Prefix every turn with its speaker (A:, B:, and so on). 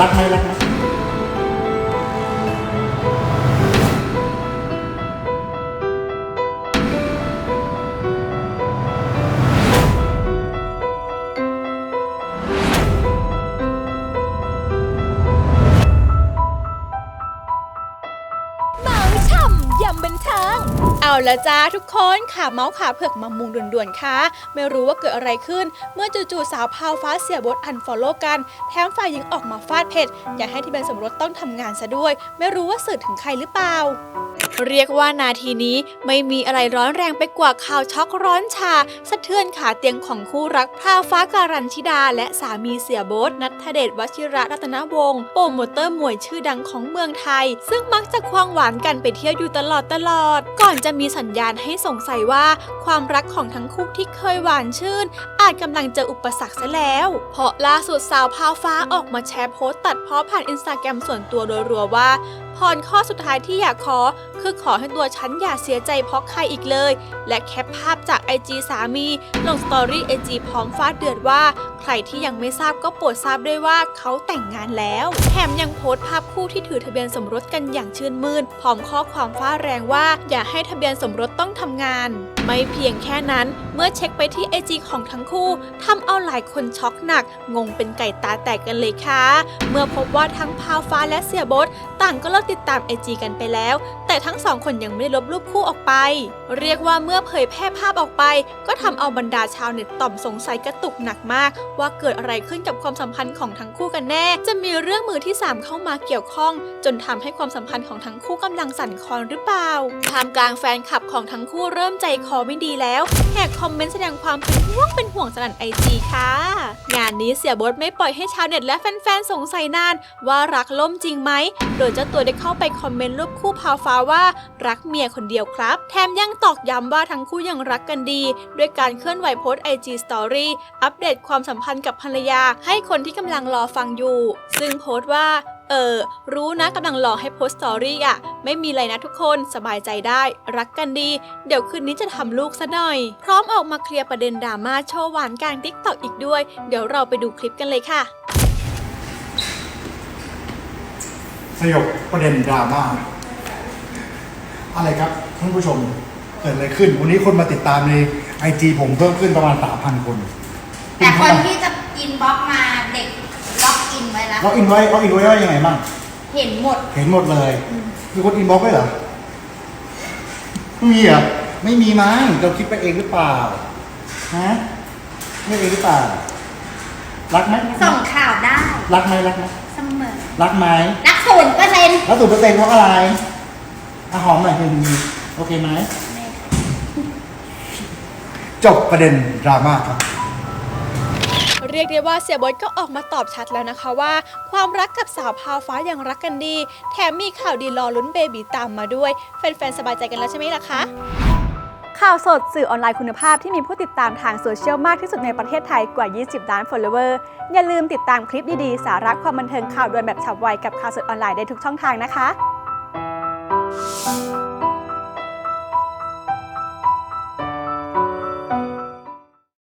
A: รักไหมรักไหม
B: ยำบันเทิงเอาละจ้าทุกคนขาเมาส์ขาเผือกมามุงด่วนๆค่ะ ไม่รู้ว่าเกิดอะไรขึ้น เมื่อจู่ๆสาวพาวฟ้าเสียบทอันฟอลโล่กัน แถมฝ่ายหญิงออกมาฟาดเผ็ดอยากให้ที่เป็นสมรสต้องทำงานซะด้วย ไม่รู้ว่าสื่อถึงใครหรือเปล่าเรียกว่านาทีนี้ไม่มีอะไรร้อนแรงไปกว่าข่าวช็อกร้อนชา สะเทือนขาเตียงของคู่รักพราวฟ้าการันชิดา และสามีเสียโบทนัทเดชวชิระรัตนวงศ์โปรโมเตอร์มวยชื่อดังของเมืองไทย ซึ่งมักจะควงหวานกันไปเที่ยวอยู่ตลอดตลอด ก่อนจะมีสัญญาณให้สงสัยว่า ความรักของทั้งคู่ที่เคยหวานชื่น อาจกำลังเจออุปสรรคซะแล้ว เพราะล่าสุดสาวพาวฟ้าออกมาแชร์โพสต์ตัดเพาะผ่านอินสตาแกรมส่วนตัวโดยรัวว่า พรข้อสุดท้ายที่อยากขอ คือขอให้ตัวฉันอย่าเสียใจเพราะใครอีกเลย และแคปภาพจากไอจีสามีลงสตอรี่ไอจีพร้อมฟาดเดือดว่า ใครที่ยังไม่ทราบก็โปรดทราบด้วยว่าเขาแต่งงานแล้วแถมยังโพสต์ภาพคู่ที่ถือทะเบียนสมรสกันอย่างชื่นมื่นพร้อมข้อความฟ้าแรงว่า อย่าให้ทะเบียนสมรสต้องทำงาน ไม่เพียงแค่นั้นเมื่อเช็คไปที่ IG ของทั้งคู่ทำเอาหลายคนช็อกหนัก งงเป็นไก่ตาแตกกันเลยค่ะ เมื่อพบว่าทั้งพาวฟ้าและเสียบทต่างก็เลิกติดตามไอจีกันไปแล้ว แต่ทั้งสองคนยังไม่ได้ลบรูปคู่ออกไป เรียกว่าเมื่อเผยแพร่ภาพออกไป ก็ทำเอาบรรดาชาวเน็ตต่อมสงสัยกระตุกหนักมาก ว่าเกิดอะไรขึ้นกับความสัมพันธ์ของทั้งคู่กันแน่ จะมีเรื่องมือที่ 3 เข้ามาเกี่ยวข้อง จนทำให้ความสัมพันธ์ของทั้งคู่กำลังสั่นคลอนหรือเปล่าท่ามกลางแฟนคลับของทั้งคู่เริ่มใจคอไม่ดีแล้วแหกคอมเมนต์แสดงความเป็นห่วงเป็นห่วงสนั่นไอจีค่ะ งานนี้เสียบทไม่ปล่อยให้ชาวเน็ตและแฟนๆสงสัยนาน ว่ารักล่มจริงไหม โดยเจ้าตัวได้เข้าไปคอมเมนต์รูปคู่พาวฟ้าว่า รักเมียคนเดียวครับ แถมยังตอกย้ำว่าทั้งคู่ยังรักกันดี ด้วยการเคลื่อนไหวโพสต์ IG Story อัปเดตความสัมพันธ์กับภรรยา ให้คนที่กำลังรอฟังอยู่ ซึ่งโพสต์ว่า เออ รู้นะกำลังรอให้โพสต์สตอรี่อะ ไม่มีอะไรนะทุกคนสบายใจได้ รักกันดี เดี๋ยวคืนนี้จะทำลูกซะหน่อย พร้อมออกมาเคลียร์ประเด็นดราม่าโชว์หวานกลางทิกตอกอีกด้วย เดี๋ยวเราไปดูคลิปกันเลยค่ะ
A: สยบประเด็นดราม่าอะไรครับท่านผู้ชมเกิดอะไรขึ้น วันนี้คนมาติดตามในไอจีผมเพิ่มขึ้นประมาณสามพันคน
C: แต่คนที่จะอินบ็อกซ์มาเด็กล็อกอิน ไว้แล้ว
A: ล็อกอินไว้ล็อกอินไว้ว่ายังไงบ้าง
C: เห็นหมด
A: เห็นหมดเลยมีคนอินบ็อกซ์ไว้เหรอไม่มีเหรอไม่มีมั้งเราคิดไปเองหรือเปล่าฮะไม่เองหรือเปล่ารักไหม
C: ส่งข่าวได้
A: รักไหมรักไหม
C: เสมอ
A: รักไหม
C: รักศูนย์เปอร์เซ็นต์
A: แล้วสูตรเปอร์เซ็นต์เพราะอะไรอาหอมหน่อยหนึ่งทีโอเคไหมจบประเด็นดราม่าครับ
B: เรียกได้ว่าเสียบอยก็ออกมาตอบชัดแล้วนะคะว่า ความรักกับสาวพาวฟ้ายังรักกันดี แถมมีข่าวดีรอลุ้นเบบีตามมาด้วย แฟนๆ สบายใจกันแล้วใช่ไหมล่ะคะข่าวสดสื่อออนไลน์คุณภาพที่มีผู้ติดตามทางโซเชียลมากที่สุดในประเทศไทยกว่า 20 ล้าน follower อย่าลืมติดตามคลิปดีๆ สาระความบันเทิงข่าวด่วนแบบฉับไวกับข่าวสดออนไลน์ได้ทุกช่องทางนะคะ